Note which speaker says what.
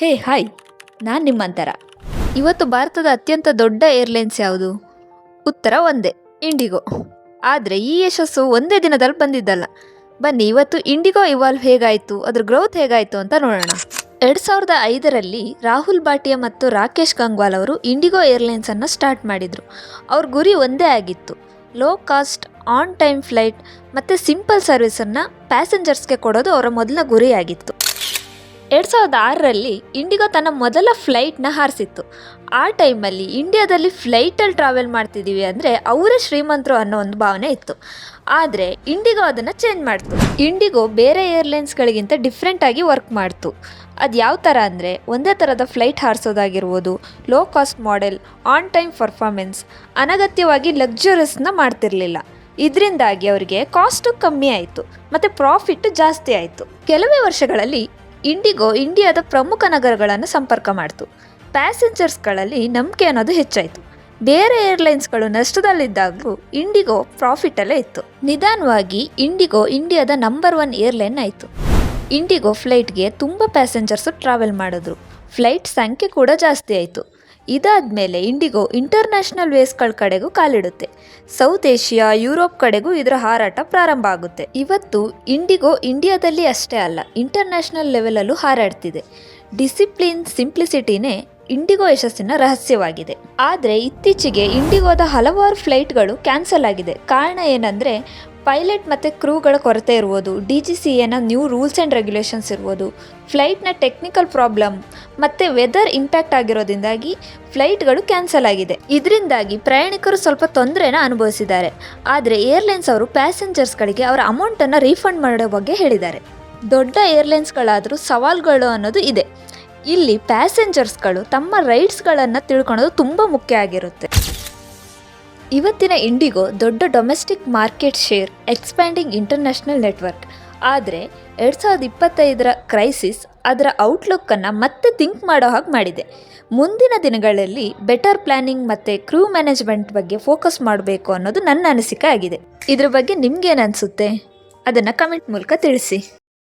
Speaker 1: ಹೇ, hi. ನಾನು ನಿಮ್ಮಂತರ. ಇವತ್ತು ಭಾರತದ ಅತ್ಯಂತ ದೊಡ್ಡ ಏರ್ಲೈನ್ಸ್ ಯಾವುದು? ಉತ್ತರ ಒಂದೇ, ಇಂಡಿಗೋ. ಆದರೆ ಈ ಯಶಸ್ಸು ಒಂದೇ ದಿನದಲ್ಲಿ ಬಂದಿದ್ದಲ್ಲ. ಬನ್ನಿ, ಇವತ್ತು ಇಂಡಿಗೋ ಇವಾಲ್ವ್ ಹೇಗಾಯಿತು? ಅದ್ರ ಗ್ರೋತ್ ಹೇಗಾಯಿತು ಅಂತ ನೋಡೋಣ. ಎರಡು ಸಾವಿರದ ಐದರಲ್ಲಿ ರಾಹುಲ್ ಭಾಟಿಯಾ ಮತ್ತು ರಾಕೇಶ್ ಗಂಗ್ವಾಲ್ ಅವರು ಇಂಡಿಗೋ ಏರ್ಲೈನ್ಸನ್ನು ಸ್ಟಾರ್ಟ್ ಮಾಡಿದರು. ಅವ್ರ ಗುರಿ ಒಂದೇ ಆಗಿತ್ತು. Low cost, on time flight ಮತ್ತು ಸಿಂಪಲ್ ಸರ್ವಿಸನ್ನು ಪ್ಯಾಸೆಂಜರ್ಸ್ಗೆ ಕೊಡೋದು ಅವರ ಮೊದಲ ಗುರಿಯಾಗಿತ್ತು. ಎರಡು ಸಾವಿರದ ಆರರಲ್ಲಿ ಇಂಡಿಗೋ ತನ್ನ ಮೊದಲ ಫ್ಲೈಟ್ನ ಹಾರಿಸಿತ್ತು. ಆ ಟೈಮಲ್ಲಿ ಇಂಡಿಯಾದಲ್ಲಿ ಫ್ಲೈಟಲ್ಲಿ ಟ್ರಾವೆಲ್ ಮಾಡ್ತಿದ್ದೀವಿ ಅಂದರೆ ಅವರೇ ಶ್ರೀಮಂತರು ಅನ್ನೋ ಒಂದು ಭಾವನೆ ಇತ್ತು. ಆದರೆ ಇಂಡಿಗೋ ಅದನ್ನು ಚೇಂಜ್ ಮಾಡ್ತು. ಇಂಡಿಗೋ ಬೇರೆ ಏರ್ಲೈನ್ಸ್ಗಳಿಗಿಂತ ಡಿಫ್ರೆಂಟಾಗಿ ವರ್ಕ್ ಮಾಡ್ತು. ಅದು ಯಾವ ಥರ ಅಂದರೆ ಒಂದೇ ಥರದ flight ಹಾರಿಸೋದಾಗಿರ್ಬೋದು, low cost model, on time performance, ಅನಗತ್ಯವಾಗಿ ಲಕ್ಸುರಿಯಸ್ನ ಮಾಡ್ತಿರಲಿಲ್ಲ. ಇದರಿಂದಾಗಿ ಅವರಿಗೆ ಕಾಸ್ಟು ಕಮ್ಮಿ ಆಯಿತು, ಮತ್ತು ಪ್ರಾಫಿಟ್ ಜಾಸ್ತಿ ಆಯಿತು. ಕೆಲವೇ ವರ್ಷಗಳಲ್ಲಿ ಇಂಡಿಗೋ ಇಂಡಿಯಾದ ಪ್ರಮುಖ ನಗರಗಳನ್ನು ಸಂಪರ್ಕ ಮಾಡಿತು. ಪ್ಯಾಸೆಂಜರ್ಸ್ಗಳಲ್ಲಿ ನಂಬಿಕೆ ಅನ್ನೋದು ಹೆಚ್ಚಾಯಿತು. ಬೇರೆ ಏರ್ಲೈನ್ಸ್ಗಳು ನಷ್ಟದಲ್ಲಿದ್ದಾಗಲೂ ಇಂಡಿಗೋ ಪ್ರಾಫಿಟಲ್ಲೇ ಇತ್ತು. ನಿಧಾನವಾಗಿ ಇಂಡಿಗೋ ಇಂಡಿಯಾದ ನಂಬರ್ ಒನ್ ಏರ್ಲೈನ್ ಆಯಿತು. ಇಂಡಿಗೋ ಫ್ಲೈಟ್ಗೆ ತುಂಬ ಪ್ಯಾಸೆಂಜರ್ಸು ಟ್ರಾವೆಲ್ ಮಾಡಿದ್ರು. ಫ್ಲೈಟ್ ಸಂಖ್ಯೆ ಕೂಡ ಜಾಸ್ತಿ ಆಯಿತು. ಇದಾದಮೇಲೆ ಇಂಡಿಗೋ ಇಂಟರ್ನ್ಯಾಷನಲ್ ವೇಸ್ಗಳ ಕಡೆಗೂ ಕಾಲಿಡುತ್ತೆ. ಸೌತ್ ಏಷ್ಯಾ, ಯುರೋಪ್ ಕಡೆಗೂ ಇದರ ಹಾರಾಟ ಪ್ರಾರಂಭ ಆಗುತ್ತೆ. ಇವತ್ತು ಇಂಡಿಗೋ ಇಂಡಿಯಾದಲ್ಲಿ ಅಷ್ಟೇ ಅಲ್ಲ, ಇಂಟರ್ನ್ಯಾಷನಲ್ ಲೆವೆಲಲ್ಲೂ ಹಾರಾಡ್ತಿದೆ. ಡಿಸಿಪ್ಲಿನ್, ಸಿಂಪ್ಲಿಸಿಟಿನೇ ಇಂಡಿಗೋ ಯಶಸ್ಸಿನ ರಹಸ್ಯವಾಗಿದೆ. ಆದರೆ ಇತ್ತೀಚೆಗೆ ಇಂಡಿಗೋದ ಹಲವಾರು ಫ್ಲೈಟ್ಗಳು ಕ್ಯಾನ್ಸಲ್ ಆಗಿದೆ. ಕಾರಣ ಏನಂದರೆ ಪೈಲಟ್ ಮತ್ತು ಕ್ರೂಗಳ ಕೊರತೆ ಇರ್ಬೋದು ಡಿ ಜಿ ಸಿ ಎನ ನ್ಯೂ ರೂಲ್ಸ್ ಆ್ಯಂಡ್ ರೆಗ್ಯುಲೇಷನ್ಸ್ ಇರ್ಬೋದು ಫ್ಲೈಟ್ನ ಟೆಕ್ನಿಕಲ್ ಪ್ರಾಬ್ಲಮ್ ಮತ್ತು ವೆದರ್ ಇಂಪ್ಯಾಕ್ಟ್ ಆಗಿರೋದ್ರಿಂದಾಗಿ ಫ್ಲೈಟ್ಗಳು ಕ್ಯಾನ್ಸಲ್ ಆಗಿದೆ. ಇದರಿಂದಾಗಿ ಪ್ರಯಾಣಿಕರು ಸ್ವಲ್ಪ ತೊಂದರೆನ ಅನುಭವಿಸಿದ್ದಾರೆ. ಆದರೆ ಏರ್ಲೈನ್ಸ್ ಅವರು ಪ್ಯಾಸೆಂಜರ್ಸ್ಗಳಿಗೆ ಅವರ ಅಮೌಂಟನ್ನು ರೀಫಂಡ್ ಮಾಡೋ ಬಗ್ಗೆ ಹೇಳಿದ್ದಾರೆ. ದೊಡ್ಡ ಏರ್ಲೈನ್ಸ್ಗಳಾದರೂ ಸವಾಲುಗಳು ಅನ್ನೋದು ಇದೆ. ಇಲ್ಲಿ ಪ್ಯಾಸೆಂಜರ್ಸ್ಗಳು ತಮ್ಮ ರೈಡ್ಸ್ಗಳನ್ನು ತಿಳ್ಕೊಳೋದು ತುಂಬ ಮುಖ್ಯ ಆಗಿರುತ್ತೆ. ಇವತ್ತಿನ ಇಂಡಿಗೋ ದೊಡ್ಡ domestic market share expanding international network. ಆದರೆ ಎರಡು ಸಾವಿರದ ಇಪ್ಪತ್ತೈದರ ಕ್ರೈಸಿಸ್ ಅದರ ಔಟ್ಲುಕ್ಕನ್ನು ಮತ್ತೆ ಥಿಂಕ್ ಮಾಡೋ ಹಾಗೆ ಮಾಡಿದೆ. ಮುಂದಿನ ದಿನಗಳಲ್ಲಿ ಬೆಟರ್ ಪ್ಲ್ಯಾನಿಂಗ್ ಮತ್ತು ಕ್ರೂ ಮ್ಯಾನೇಜ್ಮೆಂಟ್ ಬಗ್ಗೆ ಫೋಕಸ್ ಮಾಡಬೇಕು ಅನ್ನೋದು ನನ್ನ ಅನಿಸಿಕೆ ಆಗಿದೆ. ಇದ್ರ ಬಗ್ಗೆ ನಿಮ್ಗೇನು ಅನಿಸುತ್ತೆ? ಅದನ್ನು ಕಮೆಂಟ್ ಮೂಲಕ ತಿಳಿಸಿ.